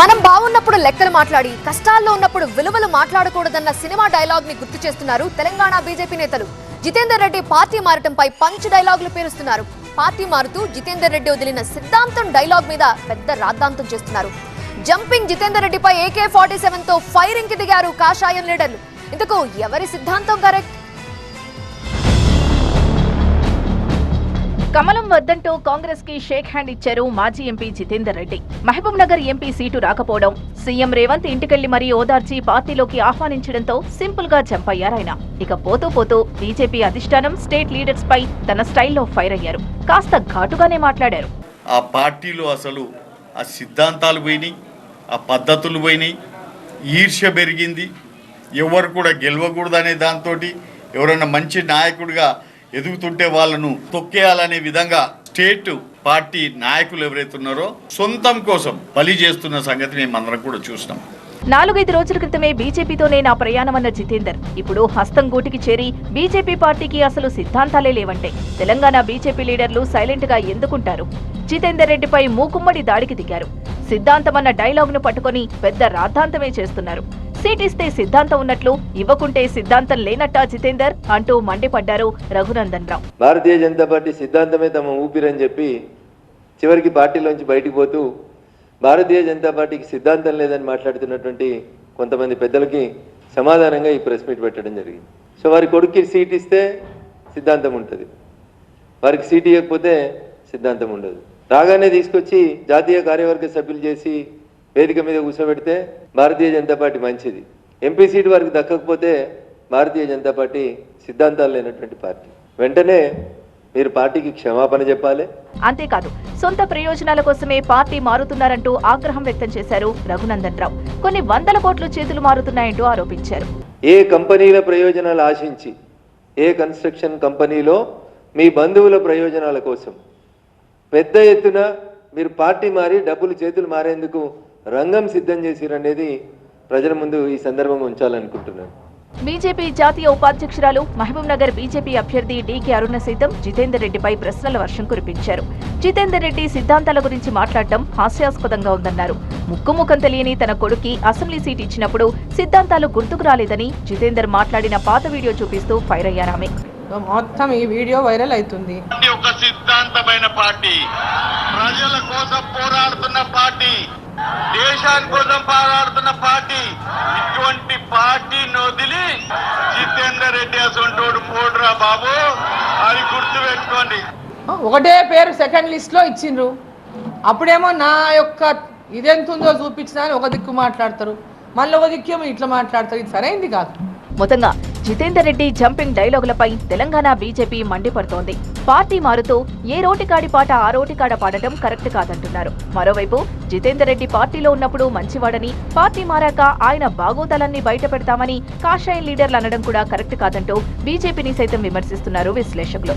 మనం బాగున్నప్పుడు లెక్కలు మాట్లాడి కష్టాల్లో ఉన్నప్పుడు విలువలు మాట్లాడకూడదన్న సినిమా డైలాగ్ని గుర్తు చేస్తున్నారు తెలంగాణ బీజేపీ నేతలు. జితేందర్ రెడ్డి పార్టీ మారటంపై పంచ్ డైలాగులు పేరుస్తున్నారు పార్టీ మారుతూ జితేందర్ రెడ్డి వదిలిన సిద్ధాంతం డైలాగ్ మీద పెద్ద రాద్ధాంతం చేస్తున్నారు. జంపింగ్ జితేందర్ రెడ్డిపై ఏకే ఫార్టీ సెవెన్తో ఫైరింగ్కి దిగారు కాషాయం లీడర్లు. ఇందుకు ఎవరి సిద్ధాంతం కరెక్ట్? కమలం వద్దంటూ కాంగ్రెస్కి షేక్ హ్యాండ్ ఇచ్చారు మాజీ MP Jitender Reddy. Mahabub Nagar MP seat రాకపోవడం సీఎం రేవంత్ ఇంటికెళ్ళి మరీ ఓదార్చి పార్టీలోకి ఆహ్వానించడంతో సింపుల్గా చంపయ్యారాయన. ఇక పోతూ పోతూ బీజేపీ అధిష్టానం స్టేట్ లీడర్స్ పై తన స్టైల్లో ఫైర్ అయ్యారు. కాస్త ఘాటుగానే మాట్లాడారు. ఆ పార్టీలో అసలు ఆ సిద్ధాంతాలు పోయినాయి ఆ పద్ధతులు పోయినాయి ఈర్ష్య పెరిగింది. ఎవరు కూడా గెలవకూడదనే దాంతో ఎవరైనా మంచి నాయకుడిగా ఎదుగుతుంటే వాళ్ళను తొక్కేయాలనే విధంగా స్టేట్ పార్టీ నాయకులు ఎవరైతే ఉన్నారో సొంతం కోసం బలి చేస్తున్న సంగతి మేము అందరం కూడా చూసినాం నాలుగైదు రోజుల క్రితమే బీజేపీతోనే నా ప్రయాణమన్న జితేందర్. ఇప్పుడు హస్తం గూటికి చేరి బీజేపీ పార్టీకి అసలు సిద్ధాంతాలే లేవంటే తెలంగాణ బీజేపీ లీడర్లు సైలెంట్గా ఎందుకుంటారు? జితేందర్ రెడ్డిపై మూకుమ్మడి దాడికి దిగారు. సిద్ధాంతమన్న డైలాగును పట్టుకొని పెద్ద రాద్ధాంతమే చేస్తున్నారు. సీట్ ఇస్తే సిద్ధాంతం ఉన్నట్లు ఇవ్వకుంటే సిద్ధాంతం లేనట్టా జితేందర్ అంటూ మండిపడ్డారు రఘునందన్ రావు. భారతీయ జనతా పార్టీ సిద్ధాంతమే తమ ఊపిరని చెప్పి చివరికి పార్టీలోంచి బయటికి పోతూ భారతీయ జనతా పార్టీకి సిద్ధాంతం లేదని మాట్లాడుతున్నటువంటి కొంతమంది పెద్దలకి సమాధానంగా ఈ ప్రెస్ మీట్ పెట్టడం జరిగింది. సో వారి కొడుక్కి సీట్ ఇస్తే సిద్ధాంతం ఉంటుంది. వారికి సీట్ ఇవ్వకపోతే సిద్ధాంతం ఉండదు. రాగానే తీసుకొచ్చి జాతీయ కార్యవర్గ సభ్యులు చేసి వేదిక మీద కూర్చోబెడితే భారతీయ జనతా పార్టీ మంచిది. ఎంపీ సీట్ వారికి దక్కకపోతే భారతీయ జనతా పార్టీ సిద్ధాంతాలు లేనటువంటి పార్టీ. వెంటనే మీరు పార్టీకి క్షమాపణ చెప్పాలి. అంతేకాదు సొంత ప్రయోజనాల కోసమే పార్టీ మారుతున్నారంటూ ఆగ్రహం వ్యక్తం చేశారు రఘునందన్ రావు. కొన్ని వందల కోట్లు చేతులు మారుతున్నాయంటూ ఆరోపించారు. ఏ కంపెనీల ప్రయోజనాలు ఆశించి ఏ కన్స్ట్రక్షన్ కంపెనీలో మీ బంధువుల ప్రయోజనాల కోసం పెద్ద ఎత్తున మీరు పార్టీ మారి డబ్బులు చేతులు మారేందుకు రంగం సిద్ధం చేసిరనేది ప్రజల ముందు ఈ సందర్భంగా ఉంచాలనుకుంటున్నాను. బీజేపీ జాతీయ ఉపాధ్యక్షురాలు మహబూబ్ నగర్ బీజేపీ అభ్యర్థి డీకే అరుణ సైతం జితేందర్ రెడ్డిపై ప్రశ్నల వర్షం కురిపించారు. జితేందర్ రెడ్డి సిద్ధాంతాల గురించి మాట్లాడటం హాస్యాస్పదంగా ఉందన్నారు. ముక్కుముఖం తెలియని తన కొడుకి అసెంబ్లీ సీట్ ఇచ్చినప్పుడు సిద్ధాంతాలు గుర్తుకు రాలేదని జితేందర్ మాట్లాడిన పాత వీడియో చూపిస్తూ ఫైర్ అయ్యారామె. మొత్తం ఈ వీడియో వైరల్ అవుతుంది. ఒక సిద్ధాంతమైన పార్టీ. ప్రజల కోసం పోరాడుతున్న పార్టీ. దేశాని కోసం పోరాడుతున్న పార్టీ. ఇటువంటి పార్టీని వదిలి జితేందర్ రెడ్డి అసంటోడు పోడురా బాబు అది గుర్తు పెట్టుకోండి. ఒకటే పేరు సెకండ్ లిస్ట్లో ఇచ్చిండ్రు. అప్పుడేమో నా యొక్క ఇదెంతుందో చూపించినా ఒక దిక్కు మాట్లాడతారు. మళ్ళీ ఒక దిక్కేమో ఇట్లా మాట్లాడతారు. ఇది సరైంది కాదు. మొత్తంగా జితేందర్ రెడ్డి జంపింగ్ డైలాగులపై తెలంగాణ బీజేపీ మండిపడుతోంది. పార్టీ మారుతూ ఏ రోటికాడి పాట ఆ రోటికాడ పాడటం కరెక్ట్ కాదంటున్నారు. మరోవైపు జితేందర్ రెడ్డి పార్టీలో ఉన్నప్పుడు మంచివాడని పార్టీ మారాక ఆయన బాగోతాలన్నీ బయట పెడతామని కాషాయం లీడర్లు అనడం కూడా కరెక్ట్ కాదంటూ బీజేపీని సైతం విమర్శిస్తున్నారు విశ్లేషకులు.